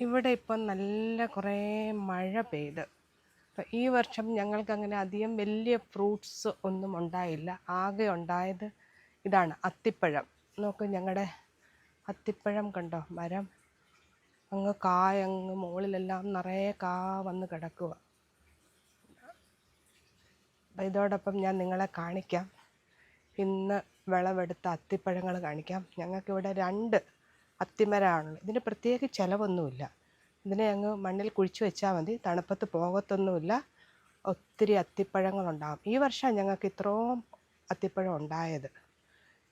ഇവിടെ ഇപ്പം നല്ല കുറേ മഴ പെയ്ത്. അപ്പം ഈ വർഷം ഞങ്ങൾക്ക് അങ്ങനെ അധികം വലിയ ഫ്രൂട്ട്സ് ഒന്നും ഉണ്ടായില്ല. ആകെ ഉണ്ടായത് ഇതാണ് അത്തിപ്പഴം. നോക്ക് ഞങ്ങളുടെ അത്തിപ്പഴം കണ്ടോ? മരം. അങ്ങ് കായ അങ്ങ് മുകളിലെല്ലാം നിറയെ കാ വന്ന് കിടക്കുക അപ്പം ഇതോടൊപ്പം ഞാൻ നിങ്ങളെ കാണിക്കാം. ഇന്ന് വിളവെടുത്ത അത്തിപ്പഴങ്ങൾ കാണിക്കാം. ഞങ്ങൾക്കിവിടെ രണ്ട് അത്തിമരമാണുള്ളത് ഇതിന് പ്രത്യേക ചിലവൊന്നുമില്ല. ഇതിനെ അങ്ങ് മണ്ണിൽ കുഴിച്ചു വെച്ചാൽ മതി. തണുപ്പത്ത് പോകത്തൊന്നുമില്ല. ഒത്തിരി അത്തിപ്പഴങ്ങളുണ്ടാകും ഈ വർഷം ഞങ്ങൾക്ക് ഇത്രയും അത്തിപ്പഴം ഉണ്ടായത്.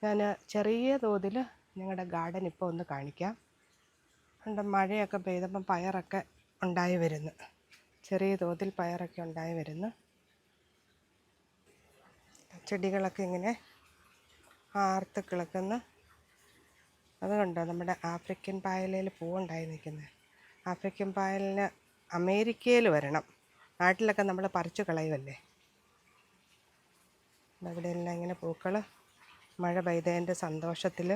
ഞാൻ ചെറിയ തോതിൽ ഞങ്ങളുടെ ഗാർഡൻ ഇപ്പോൾ ഒന്ന് കാണിക്കാം. ഉണ്ട് മഴയൊക്കെ പെയ്തപ്പം പയറൊക്കെ ഉണ്ടായി വരുന്നു. ചെറിയ തോതിൽ പയറൊക്കെ ഉണ്ടായി വരുന്നു. ചെടികളൊക്കെ ഇങ്ങനെ ആർത്ത് കിളക്കുന്നു. അതുകൊണ്ടോ നമ്മുടെ ആഫ്രിക്കൻ പായലയിൽ പൂവുണ്ടായി നിൽക്കുന്നത് ആഫ്രിക്കൻ പായലിന് അമേരിക്കയിൽ വരണം. നാട്ടിലൊക്കെ നമ്മൾ പറിച്ചു കളയുമല്ലേ ഇവിടെ എല്ലാം ഇങ്ങനെ പൂക്കൾ മഴ പെയ്തതിന്റെ സന്തോഷത്തിൽ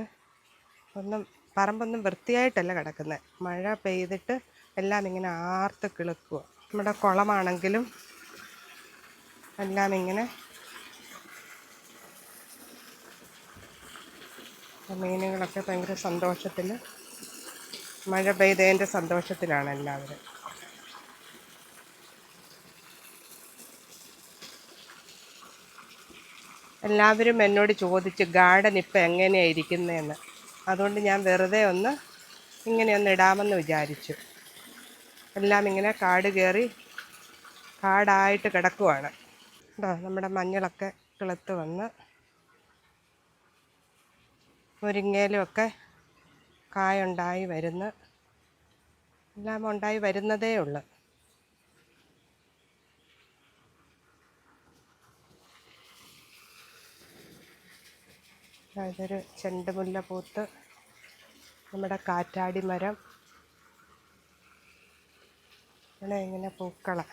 ഒന്നും പറമ്പൊന്നും വൃത്തിയായിട്ടല്ല കിടക്കുന്നത് മഴ പെയ്തിട്ട് എല്ലാം ഇങ്ങനെ ആർത്ത് കിളുക്കുക. നമ്മുടെ കുളമാണെങ്കിലും എല്ലാം ഇങ്ങനെ മീനുകളൊക്കെ ഭയങ്കര സന്തോഷത്തിൽ മഴ പെയ്തതിന്റെ സന്തോഷത്തിലാണ് എല്ലാവരും. എല്ലാവരും എന്നോട് ചോദിച്ച് ഗാർഡൻ ഇപ്പം എങ്ങനെയാണ് ഇരിക്കുന്നതെന്ന്? അതുകൊണ്ട് ഞാൻ വെറുതെ ഒന്ന് ഇങ്ങനെയൊന്ന് ഇടാമെന്ന് വിചാരിച്ചു. എല്ലാം ഇങ്ങനെ കാട് കയറി കാടായിട്ട് കിടക്കുവാണ്. നമ്മുടെ മഞ്ഞളൊക്കെ കിളുത്ത് വന്ന് മുരിങ്ങയിലുമൊക്കെ കായുണ്ടായി വരുന്ന. എല്ലാം ഉണ്ടായി വരുന്നതേ ഉള്ളു. ഇതൊരു ചെണ്ടുമുല്ല പൂത്ത്. നമ്മുടെ കാറ്റാടി മരം. ഇവിടെ ഇങ്ങനെ പൂക്കള.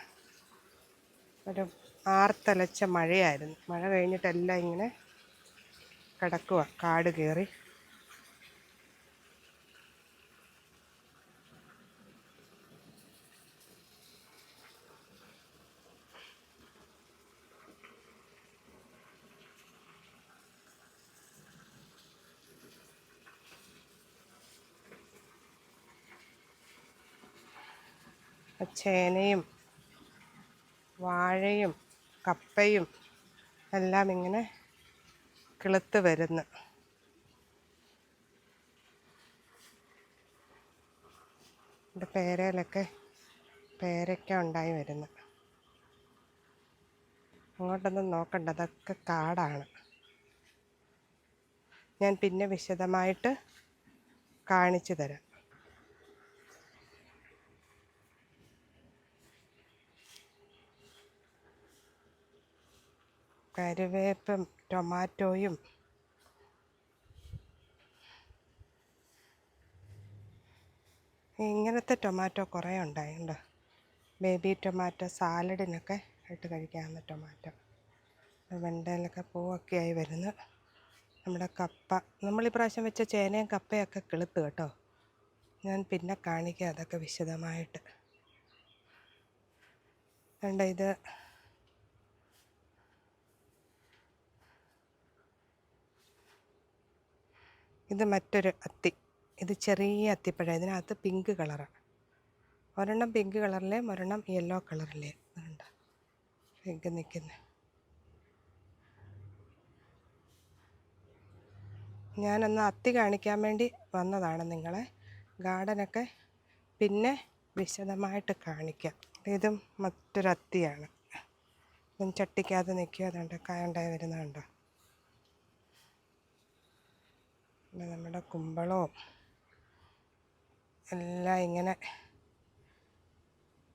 ഒരു ആർത്തലച്ച മഴയായിരുന്നു. മഴ കഴിഞ്ഞിട്ടെല്ലാം ഇങ്ങനെ കിടക്കുക കാട് കയറി ചേനയും വാഴയും കപ്പയും എല്ലാം ഇങ്ങനെ കിളുത്ത് വരുന്ന. ഇവിടെ പേരയിലൊക്കെ പേരയ്ക്ക ഉണ്ടായി വരുന്നു. അങ്ങോട്ടൊന്നും നോക്കണ്ട അതൊക്കെ കാടാണ്. ഞാൻ പിന്നെ വിശദമായിട്ട് കാണിച്ചു തരാം. കരുവേപ്പും ടൊമാറ്റോയും. ഇങ്ങനത്തെ ടൊമാറ്റോ കുറേ ഉണ്ടായിട്ടുണ്ട്. ബേബി ടൊമാറ്റോ സാലഡിനൊക്കെ ഇട്ട് കഴിക്കാവുന്ന ടൊമാറ്റോ. വെണ്ടയിലൊക്കെ പൂവൊക്കെ ആയി വരുന്നു. നമ്മുടെ കപ്പ. നമ്മൾ ഈ പ്രാവശ്യം വെച്ച ചേനയും കപ്പയൊക്കെ കിളുത്ത് കേട്ടോ. ഞാൻ പിന്നെ കാണിക്കാം അതൊക്കെ വിശദമായിട്ട്. വേണ്ട ഇത്? ഇത് മറ്റൊരു അത്തി. ഇത് ചെറിയ അത്തിപ്പഴം. ഇതിനകത്ത് പിങ്ക് കളറാണ് ഒരെണ്ണം പിങ്ക് കളറിലെ ഒരെണ്ണം യെല്ലോ കളറിലെ ഉണ്ട് പിങ്ക് നിൽക്കുന്നത് ഞാനൊന്ന് അത്തി കാണിക്കാൻ വേണ്ടി വന്നതാണ് നിങ്ങളെ. ഗാർഡനൊക്കെ പിന്നെ വിശദമായിട്ട് കാണിക്കാം. ഇതും മറ്റൊരത്തിയാണ് ചട്ടിക്കകത്ത് നിൽക്കുക അതുകൊണ്ട് കായണ്ടായി വരുന്നതുണ്ടോ പിന്നെ നമ്മുടെ കുമ്പളവും എല്ലാം ഇങ്ങനെ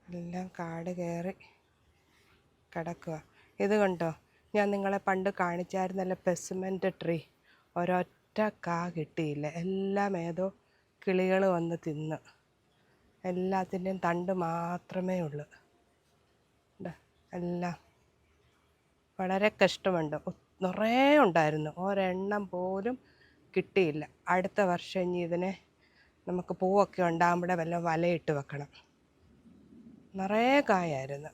എല്ലാം കാട് കയറി കിടക്കുക. ഇത് കണ്ടോ? ഞാൻ നിങ്ങളെ പണ്ട് കാണിച്ചായിരുന്നല്ലോ പെസിമെന്റ് ട്രീ. ഒരൊറ്റ കാ കിട്ടിയില്ല. എല്ലാം ഏതോ കിളികൾ വന്ന് തിന്ന്. എല്ലാത്തിന്റെയും തണ്ട് മാത്രമേ ഉള്ളൂ. എല്ലാം വളരെ കഷ്ടമുണ്ട്. നിറയെ ഉണ്ടായിരുന്നു. ഒരെണ്ണം പോലും കിട്ടിയില്ല. അടുത്ത വർഷം ഇനി ഇതിനെ നമുക്ക് പൂവൊക്കെ ഉണ്ടാകുമ്പോഴേ വല്ല വലയിട്ട് വെക്കണം. നിറയെ കായായിരുന്നു.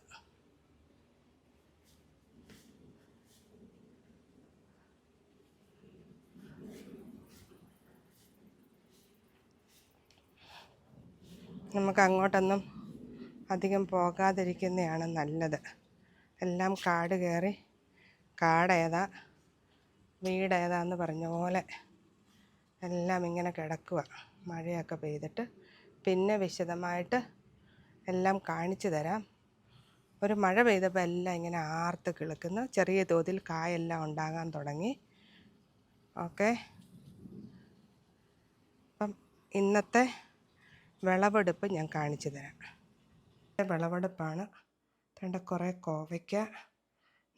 നമുക്ക് അങ്ങോട്ടൊന്നും അധികം പോകാതിരിക്കുന്നതാണ് നല്ലത്. എല്ലാം കാട് കയറി കാടേതാ വീടേതാന്ന് പറഞ്ഞ പോലെ എല്ലാം ഇങ്ങനെ കിടക്കുക മഴയൊക്കെ പെയ്തിട്ട് പിന്നെ വിശദമായിട്ട് എല്ലാം കാണിച്ചു തരാം. ഒരു മഴ പെയ്തപ്പോൾ എല്ലാം ഇങ്ങനെ ആർത്ത് കിളുക്കുന്നു. ചെറിയ തോതിൽ കായെല്ലാം ഉണ്ടാകാൻ തുടങ്ങി. ഓക്കെ. അപ്പം ഇന്നത്തെ വിളവെടുപ്പ് ഞാൻ കാണിച്ചു തരാം. വിളവെടുപ്പാണ്. വേണ്ട കുറേ കോവയ്ക്ക.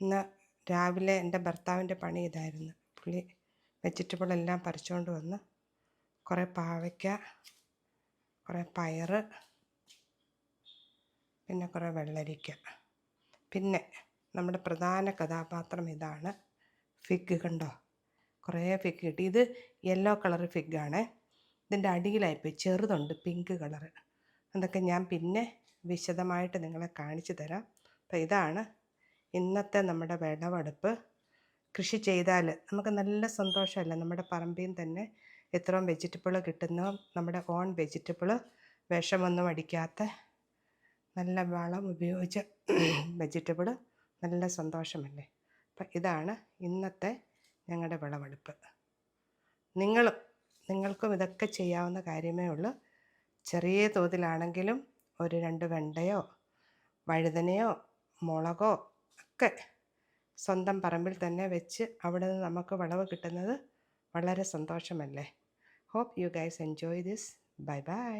ഇന്ന് രാവിലെ എന്റെ ഭർത്താവിന്റെ പണി ഇതായിരുന്നു. പുള്ളി വെജിറ്റബിൾ എല്ലാം പറിച്ചുകൊണ്ട് വന്ന് കുറേ പാവയ്ക്ക കുറേ പയറ് പിന്നെ കുറേ വെള്ളരിക്ക. പിന്നെ നമ്മുടെ പ്രധാന കഥാപാത്രം ഇതാണ് ഫിഗ് കണ്ടോ? കുറേ ഫിഗ് കിട്ടി. ഇത് യെല്ലോ കളർ ഫിഗാണ്. ഇതിന്റെ അടിയിലായിപ്പോയി ചെറുതുണ്ട് പിങ്ക് കളറ്. അതൊക്കെ ഞാൻ പിന്നെ വിശദമായിട്ട് നിങ്ങളെ കാണിച്ചു തരാം. അപ്പോൾ ഇതാണ് ഇന്നത്തെ നമ്മുടെ വിളവെടുപ്പ്. കൃഷി ചെയ്താൽ നമുക്ക് നല്ല സന്തോഷമല്ല? നമ്മുടെ പറമ്പിൽ തന്നെ എത്രയും വെജിറ്റബിൾ കിട്ടുന്നു. നമ്മുടെ ഓൺ വെജിറ്റബിൾ വിഷമൊന്നും അടിക്കാത്ത നല്ല വളം ഉപയോഗിച്ച വെജിറ്റബിൾ നല്ല സന്തോഷമല്ലേ? അപ്പം ഇതാണ് ഇന്നത്തെ ഞങ്ങളുടെ വിളവെടുപ്പ്. നിങ്ങളും നിങ്ങൾക്കും ഇതൊക്കെ ചെയ്യാവുന്ന കാര്യമേ ഉള്ളൂ. ചെറിയ തോതിലാണെങ്കിലും ഒരു രണ്ട് വെണ്ടയോ വഴുതനയോ മുളകോ ഒക്കെ സ്വന്തം പറമ്പിൽ തന്നെ വെച്ച് അവിടെ നിന്ന് നമുക്ക് വിളവ് കിട്ടുന്നത് വളരെ സന്തോഷമല്ലേ? Hope you guys enjoy this bye bye